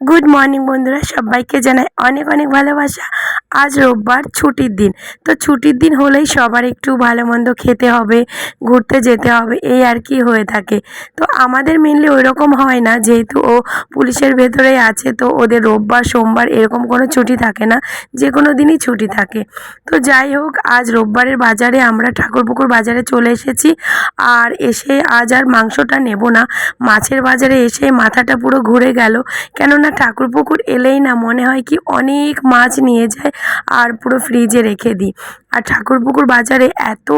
Good morning বন্ধুরা। সবাইকে জানাই অনেক অনেক ভালোবাসা। আজ রোববার ছুটির দিন। তো ছুটির দিন হলেই সবার একটু ভালো মন্দ খেতে হবে, ঘুরতে যেতে হবে, এই আর কি হয়ে থাকে। তো আমাদের মেনলি ওই রকম হয় না, যেহেতু ও পুলিশের ভেতরেই আছে, তো ওদের রোববার, সোমবার এরকম কোনো ছুটি থাকে না যে কোনো দিনই ছুটি থাকে। তো যাই হোক, আজ রোববারের বাজারে আমরা ঠাকুরপুকুর বাজারে চলে এসেছি, আর এসে আজ আর মাংসটা নেব না। মাছের বাজারে এসে মাথাটা পুরো ঘুরে গেল, কেননা ঠাকুর পুকুর এলেই না মনে হয় কি অনেক মাছ নিয়ে যায় আর পুরো ফ্রিজে রেখে দিই। আর ঠাকুর পুকুর বাজারে এত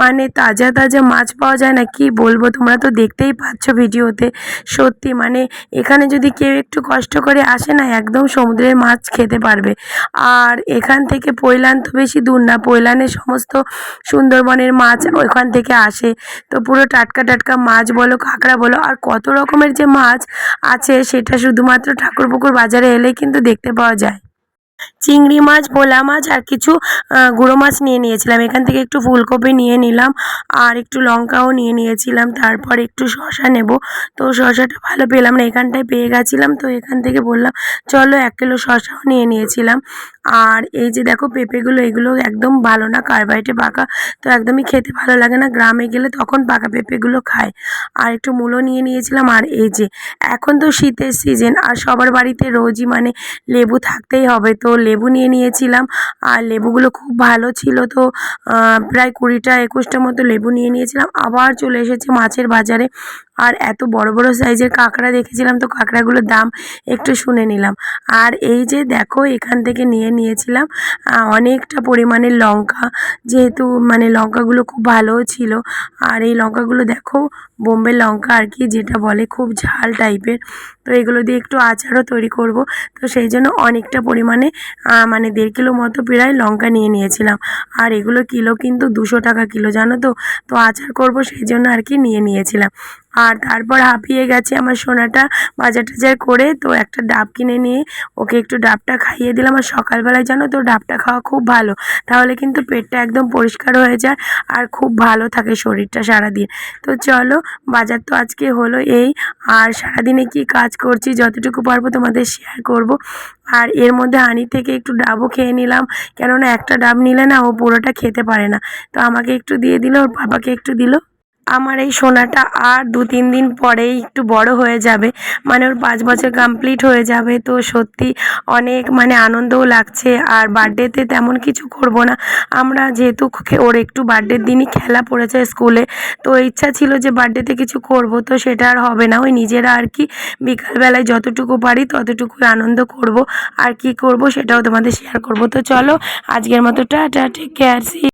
মানে তাজা তাজা মাছ পাওয়া যায় না, কি বলব? তোমরা তো দেখতেই পাচ্ছ ভিডিওতে। সত্যি মানে এখানে যদি কেউ একটু কষ্ট করে আসে না, একদম সমুদ্রের মাছ খেতে পারবে। আর এখান থেকে পৈলান তো বেশি দূর না, পৈলানের সমস্ত সুন্দরবনের মাছ ওইখান থেকে আসে। তো পুরো টাটকা টাটকা মাছ বলো, কাঁকড়া বলো, আর কত রকমের যে মাছ আছে, সেটা শুধুমাত্র ঠাকুরপুকুর বাজারে এলেই কিন্তু দেখতে পাওয়া যায়। চিংড়ি মাছ, ভোলা মাছ আর কিছু গুঁড়ো মাছ নিয়ে নিয়েছিলাম। এখান থেকে একটু ফুলকপি নিয়ে নিলাম আর একটু লঙ্কাও নিয়ে নিয়েছিলাম। তারপর একটু শশা নেব। তো শশাটা ভালো পেলাম না, এখানটায় পেয়ে গেছিলাম। তো এখান থেকে বললাম, চলো এক কিলো শশাও নিয়ে নিয়েছিলাম। আর এই যে দেখো পেঁপেগুলো, এগুলো একদম ভালো না কার্বাইটে পাকা, তো একদমই খেতে ভালো লাগে না। গ্রামে গেলে তখন পাকা পেঁপেগুলো খায়। আর একটু মূলো নিয়ে নিয়েছিলাম। আর এই যে, এখন তো শীতের সিজন আর সবার বাড়িতে রোজই মানে লেবু থাকতেই হবে। তো লেবু নিয়ে নিয়েছিলাম। আর লেবুগুলো খুব ভালো ছিল তো প্রায় কুড়িটা একুশটা মতো লেবু নিয়ে নিয়েছিলাম। আবার চলে এসেছে মাছের বাজারে। আর এত বড় বড় সাইজের কাঁকড়া দেখেছিলাম তো কাঁকড়াগুলোর দাম একটু শুনে নিলাম। আর এই যে দেখো, এখান থেকে নিয়ে নিয়েছিলাম অনেকটা পরিমাণের লঙ্কা। যেহেতু মানে লঙ্কাগুলো খুব ভালোও ছিল, আর এই লঙ্কাগুলো দেখো বোম্বে লঙ্কা আর কি, যেটা বলে খুব ঝাল টাইপের তো এগুলো দিয়ে একটু আচারও তৈরি করব। তো সেই জন্য অনেকটা পরিমাণে মানে দেড় কিলো মতো প্রায় লঙ্কা নিয়ে নিয়েছিলাম। আর এগুলো কিলো কিন্তু দুশো টাকা কিলো, জানো তো? তো আচার করব সেই জন্য আর কি নিয়ে নিয়েছিলাম। আর তারপর হাঁপিয়ে গেছে আমার সোনাটা বাজার টাজার করে। তো একটা ডাব কিনে নিয়ে ওকে একটু ডাবটা খাইয়ে দিলাম। আর সকালবেলায় জানো তো ডাবটা খাওয়া খুব ভালো। তাহলে কিন্তু পেটটা একদম পরিষ্কার হয়ে যায় আর খুব ভালো থাকে শরীরটা সারাদিন। তো চলো, বাজার তো আজকে হলো এই। আর সারাদিনে কি কাজ করছি যতটুকু পারব তোমাদের শেয়ার করব। আর এর মধ্যে হানি থেকে একটু ডাবও খেয়ে নিলাম। কেননা একটা ডাব নিলে না ও পুরোটা খেতে পারে না। তো আমাকে একটু দিয়ে দিল, ওর বাবাকে একটু দিল। আমার এই সোনাটা আর দু তিন দিন পরেই একটু বড় হয়ে যাবে। মানে ওর পাঁচ বছর কমপ্লিট হয়ে যাবে। তো সত্যি অনেক মানে আনন্দও লাগছে। আর বার্থডেতে তেমন কিছু করব না। আমরা যেহেতু ওর একটু বার্থডের দিনই খেলা পড়েছে স্কুলে তো ইচ্ছা ছিল যে বার্থডেতে কিছু করব। তো সেটা আর হবে না। ওই নিজেরা আর কি বিকালবেলায় যতটুকু পারি ততটুকু আনন্দ করব। আর কি করব সেটাও তোমাদের শেয়ার করব। তো চলো আজকের মতো টাটা টেক কেয়ার সি